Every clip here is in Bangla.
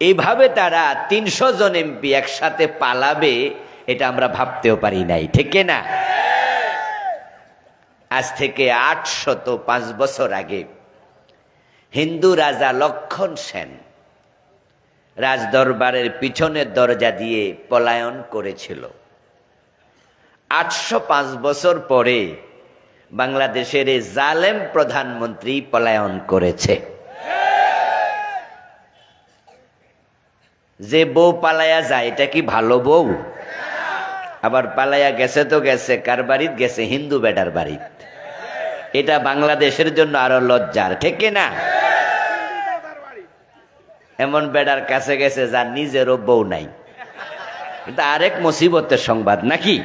এইভাবে তারা তিনশো জন এমপি একসাথে পালাবে, এটা আমরা ভাবতেও পারি নাই, ঠিক না? আজ থেকে আটশত পাঁচ বছর আগে হিন্দু রাজা লক্ষণ সেন রাজদরবারের পিছনের দরজা দিয়ে পলায়ন করেছিল। আটশো পাঁচ বছর পরে বাংলাদেশের জালেম প্রধানমন্ত্রী পলায়ন করেছে। যে বউ পালায়া যায়, এটা কি ভালো বউ? আবার পালায়া গেছে তো গেছে, কার বাড়িত গেছে? হিন্দু বেটার বাড়িত। এটা বাংলাদেশের জন্য আরও লজ্জার, ঠিক না? এমন বেডার কাছে গেছে যার নিজেরও বউ নাই। এটা আরেক মুসিবতের সংবাদ, নাকি?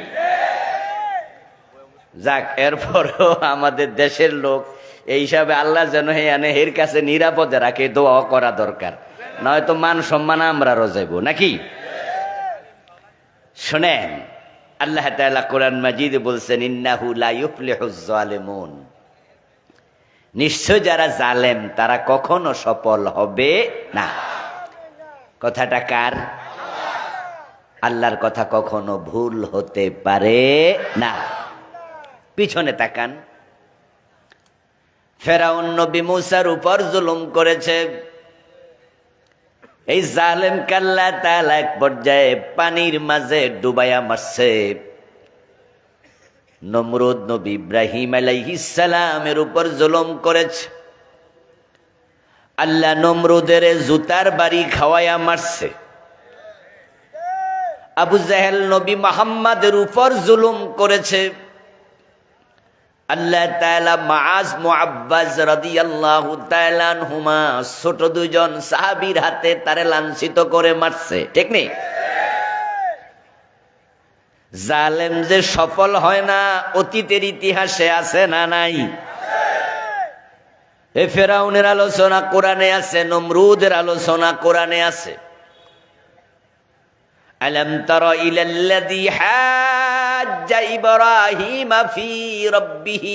যাক, এরপরও আমাদের দেশের লোক, এই হিসাবে আল্লাহ যেন হে আনে এর কাছে নিরাপদে রাখে দোয়া করা দরকার। নয়তো মান সম্মান আমরা রজাইব, নাকি? শোনেন, আল্লাহ তাআলা কোরআন মাজিদ বলছেন, ইন্নাহু লা ইউফলিহুজ জালিমুন নিশ্চয় যারা জালেম, তারা কখনো সফল হবে না। কথাটা কার? আল্লাহর কথা কখনো ভুল হতে পারে না। পিছনে তাকান। ফেরাউন নবী মুসার উপর জুলুম করেছে এই জালেম কাল্লা তাল এক পর্যায়ে পানির মাঝে ডুবাইয়া মারছে। নমরুদ নবী ইব্রাহিম আলাইহিসালামের উপর জুলুম করেছে। আল্লাহ নমরুদের জুতার বাড়ি খাওয়াইয়া মারছে। আবু জাহেল নবী মোহাম্মদের উপর জুলুম করেছে। আল্লাহ তালা মাজ মুআব্বাস রাদিয়াল্লাহু তাআলা হুমা ছোট দুজন হাতে তারে লাঞ্ছিত করে মারছে, ঠিক নেই জালেম যে সফল হয় না, অতীতের ইতিহাসে আছে না নাই? এ ফেরাউনের আলোচনা কোরআনে আছে, নমরুদের আলোচনা কোরআনে আছে। আলম তারা ইলাল্লাযী হা حاج إبراهيم في ربه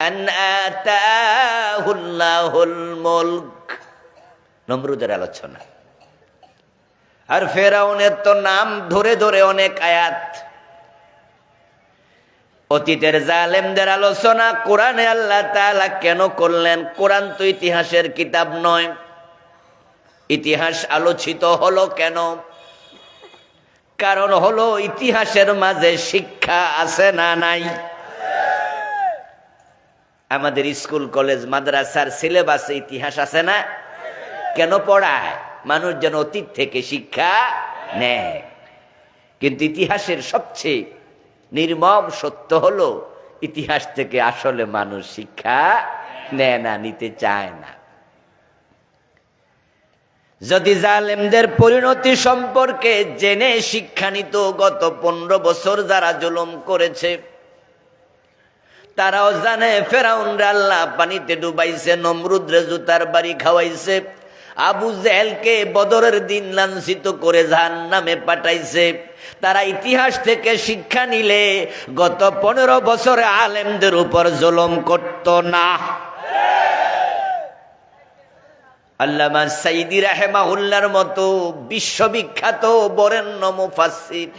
أن آتاه الله الملك নমরুদের আলোচনা আর ফেরাউনের তো নাম ধরে ধরে অনেক আয়াত অতীতের জালেমদের আলোচনা কোরআনে আল্লাহ তাআলা কেন করলেন কোরআন তো ইতিহাসের কিতাব নয় ইতিহাস আলোচিত হলো কেন কারণ হলো ইতিহাসের মাঝে শিক্ষা আছে না নাই? আমাদের স্কুল, কলেজ, মাদ্রাসার সিলেবাসে ইতিহাস আছে না? কেন পড়ায়? মানুষ যেন অতীত থেকে শিক্ষা নেয়। কিন্তু ইতিহাসের সবচেয়ে নির্মম সত্য হলো, ইতিহাস থেকে আসলে মানুষ শিক্ষা নেয় না, নিতে চায় না। যদি জালেমদের পরিণতি সম্পর্কে জেনে শিক্ষা নিত, গত পনেরো বছর যারা জুলুম করেছে, তারাও জানে ফেরাউন আল্লাহ পানিতে ডুবাইছে, নমরুদ্রে জুতার বাড়ি খাওয়াইছে, আবু জেহেলকে বদরের দিন লাঞ্ছিত করে জাহান নামে পাঠাইছে। তারা ইতিহাস থেকে শিক্ষা নিলে গত পনেরো বছরে আলেমদের উপর জুলুম করত না। আল্লামা সাইদি রাহেমাহুল্লার মতো বিশ্ববিখ্যাত বরেণ্য মুফাসির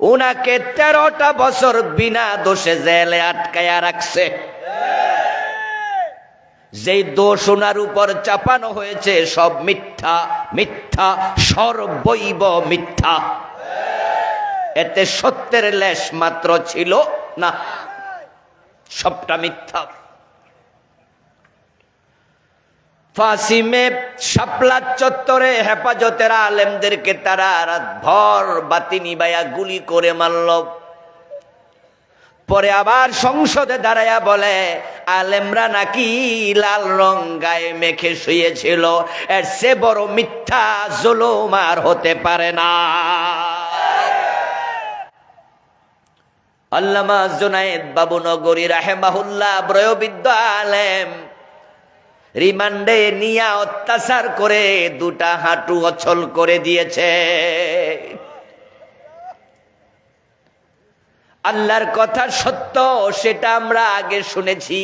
উনাকে তেরোটা বছর বিনা দোষে জেলে আটকায়া রাখছে। যেই দোষ ওনার উপর চাপানো হয়েছে, সব মিথ্যা মিথ্যা, সর্বৈব মিথ্যা। এতে সত্যের লেশ মাত্র ছিল না। সবটা মিথ্যা। ফাসিমে শাপলা চত্বরে হেফাজতের আলেমদেরকে তারা রাত ভর বাতি নিবাইয়া গুলি করে মারল। পরে আবার সংসদে দাঁড়াইয়া বলে, আলেমরা নাকি লাল রং গায়ে মেখে শুয়েছিল, এর সে বড় মিথ্যা জুলুম আর হতে পারে না। আল্লামা জুনায়েদ বাবু নগরী রাহেমাহুল্লাহ, ব্রয়বিদ্য আলেম রিমান্ডে নিয়া অত্যাচার করে দুটা হাঁটু অচল করে দিয়েছে। আল্লাহর কথা সত্য, সেটা আমরা আগে শুনেছি,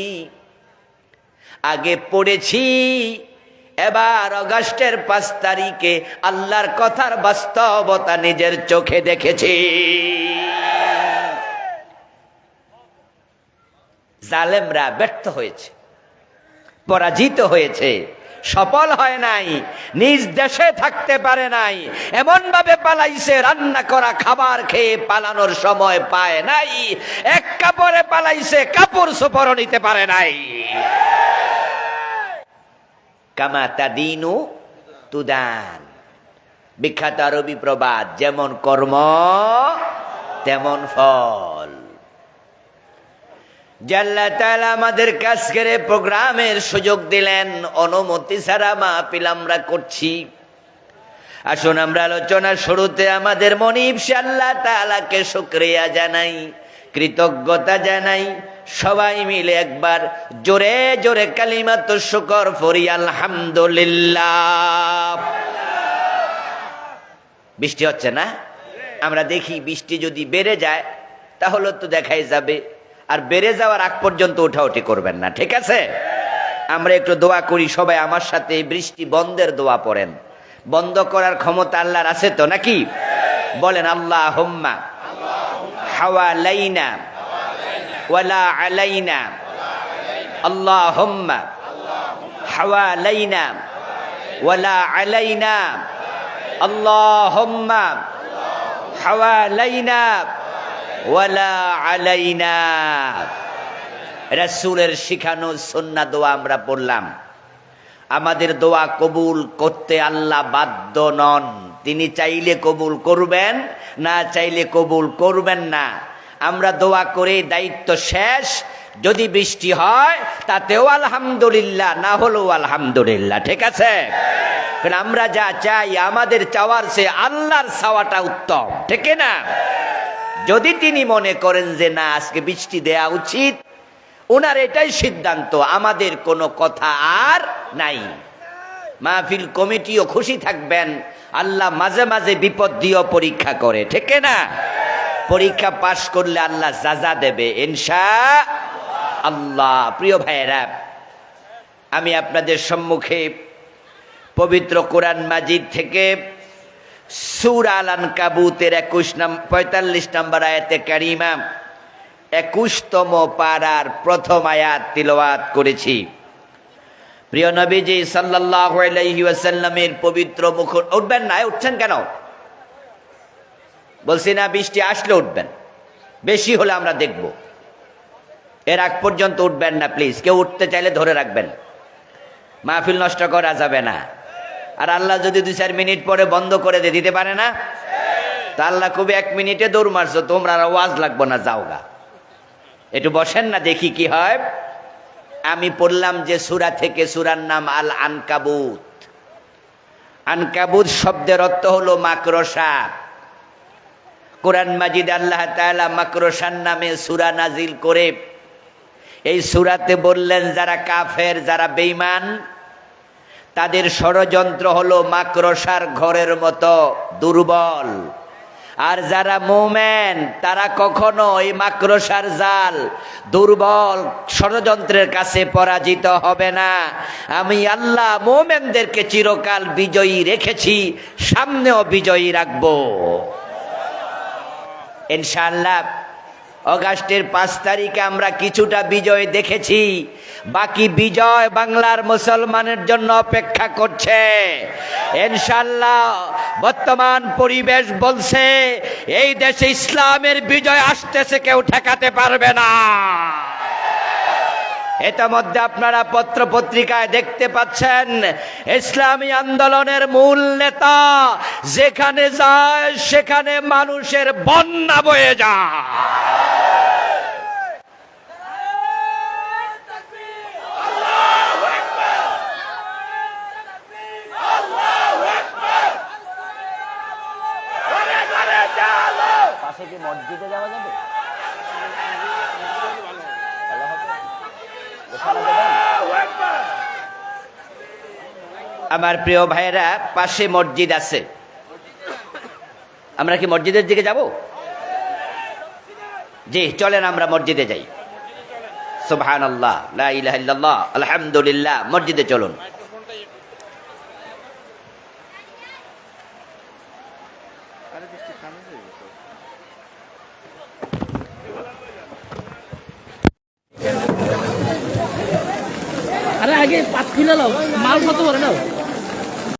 আগে পড়েছি। এবার অগাস্টের পাঁচ তারিখে আল্লাহর কথার বাস্তবতা নিজের চোখে দেখেছি। জালেমরা ব্যর্থ হয়েছে। পরাজিত হয়েছে। সফল হয় নাই, নিজ দেশে থাকতে পারে নাই এমন ভাবে পালাইছে, রান্না করা খাবার খেয়ে পালানোর সময় পায় নাই, এক কাপড়ে পালাইছে, কাপড় সোপরও নিতে পারে নাই। কামা দিনু তুদান। বিখ্যাত আরবি প্রবাদ, যেমন কর্ম, তেমন ফল। জাল্লা তাআলা আমাদের কাছ করে প্রোগ্রামের সুযোগ দিলেন। অনুমতি ছাড়া মাহফিল আমরা করছি। আসুন আমরা আলোচনার শুরুতে আমাদের মনিব সে আল্লাহ তাআলাকে শুক্রিয়া জানাই, কৃতজ্ঞতা জানাই। সবাই মিলে একবার জোরে জোরে কালিমাত শুকর ফরি আলহামদুলিল্লাহ। বৃষ্টি হচ্ছে না? আমরা দেখি বৃষ্টি যদি বেড়ে যায়, তাহলে তো দেখাই যাবে। আর বেড়ে যাওয়ার আগ পর্যন্ত উঠাউঠি করবেন না, ঠিক আছে? আমরা একটু দোয়া করি, সবাই আমার সাথে বৃষ্টি বন্ধের দোয়া পড়েন। বন্ধ করার ক্ষমতা আল্লাহর আছে তো নাকি? বলেন আল্লাহ হোম্মা হাওয়া লাইনা ওয়ালা আলাইনা। আল্লাহ হোম্মা হাওয়া লাইনা ওয়ালা আলাইনা। আল্লাহ হোম্মা হাওয়া লাইনা ওয়ালা রাসূলের শিখানো সন্না দোয়া আমরা পড়লাম। আমাদের দোয়া কবুল করতে আল্লাহ বাধ্য নন। তিনি চাইলে কবুল করবেন, না চাইলে কবুল করবেন না। আমরা দোয়া করে দায়িত্ব শেষ। যদি বৃষ্টি হয়, তাতেও আলহামদুলিল্লাহ, না হলেও আলহামদুলিল্লাহ। ঠিক আছে? আমরা যা চাই, আমাদের চাওয়ার সে আল্লাহর চাওয়াটা উত্তম। ঠিক না? যদি তিনি মনে করেন যে না, আজকে বৃষ্টি দেয়া উচিত ওনার এটাই সিদ্ধান্ত, আমাদের কোনো কথা আর নাই। মাহফিল কমিটিও খুশি থাকবেন, আল্লাহ মাঝে মাঝে বিপদ দিয়েও পরীক্ষা করে, ঠিক না? পরীক্ষা পাশ করলে আল্লাহ যাজা দেবে ইনশা আল্লাহ, প্রিয় ভাইয়েরা, আমি আপনাদের সম্মুখে পবিত্র কোরআন মাজিদ থেকে সুর আলান কাবুতের একুশ নাম, পঁয়তাল্লিশ নম্বর আয়াতে কারিমা, একুশতম পাড়ার প্রথম আয়াত তিলওয়াত করেছি। প্রিয় নবীজি সাল্লাহ আলাইহি ওয়াসাল্লামের পবিত্র মুখ উঠবেন না উঠছেন কেন? বলছি না, বৃষ্টি আসলে উঠবেন, বেশি হলে আমরা দেখব। এর আগ পর্যন্ত উঠবেন না, প্লিজ, কেউ উঠতে চাইলে ধরে রাখবেন। মাহফিল নষ্ট করা যাবে না। আর আল্লাহ যদি দুই চার মিনিট পরে বন্ধ করে দিয়ে দিতে পারে না? তা আল্লাহ খুবই এক মিনিটে দৌড় মারছো, তোমরা ওয়াজ লাগবো না যাওগা একটু বসেন না, দেখি কি হয়। আমি পড়লাম যে সুরা থেকে সুরার নাম আল আনকাবুত আনকাবুত শব্দের অর্থ হলো মাকড়সা। কোরআন মাজিদ আল্লাহ তাআলা মাকড়সার নামে সুরা নাজিল করে, এই সুরাতে বললেন, যারা কাফের, যারা বেইমান তাদের ষড়যন্ত্র হলো মাকড়সার ঘরের মতো দুর্বল। আর যারা মোমেন, তারা কখনো এই মাকড়সার জাল দুর্বল ষড়যন্ত্রের কাছে পরাজিত হবে না। আমি আল্লাহ মোমেনদেরকে চিরকাল বিজয়ী রেখেছি, সামনেও বিজয়ী রাখব। ইনশাল্লাহ অগাস্টের পাঁচ তারিখে আমরা কিছুটা বিজয় দেখেছি। বাকি বিজয় বাংলার মুসলমানের জন্য অপেক্ষা করছে। ইনশাল্লাহ বর্তমান পরিবেশ বলছে, এই দেশে ইসলামের বিজয় আসতেছে, কেউ ঠেকাতে পারবে না। মধ্যে আপনারা পত্র পত্রিকায় দেখতে পাচ্ছেন, ইসলামী আন্দোলনের মূল নেতা যেখানে যায় সেখানে মানুষের বন্যা বয়ে যায়। পাশে কি মসজিদে যাওয়া যাবে? আমার প্রিয় ভাইয়েরা, পাশে মসজিদ আছে। আমরা কি মসজিদের দিকে যাব? জি, চলেন আমরা মসজিদে যাই। সুবহান আল্লাহ আলহামদুলিল্লাহ, মসজিদে চলুন। আরে আগে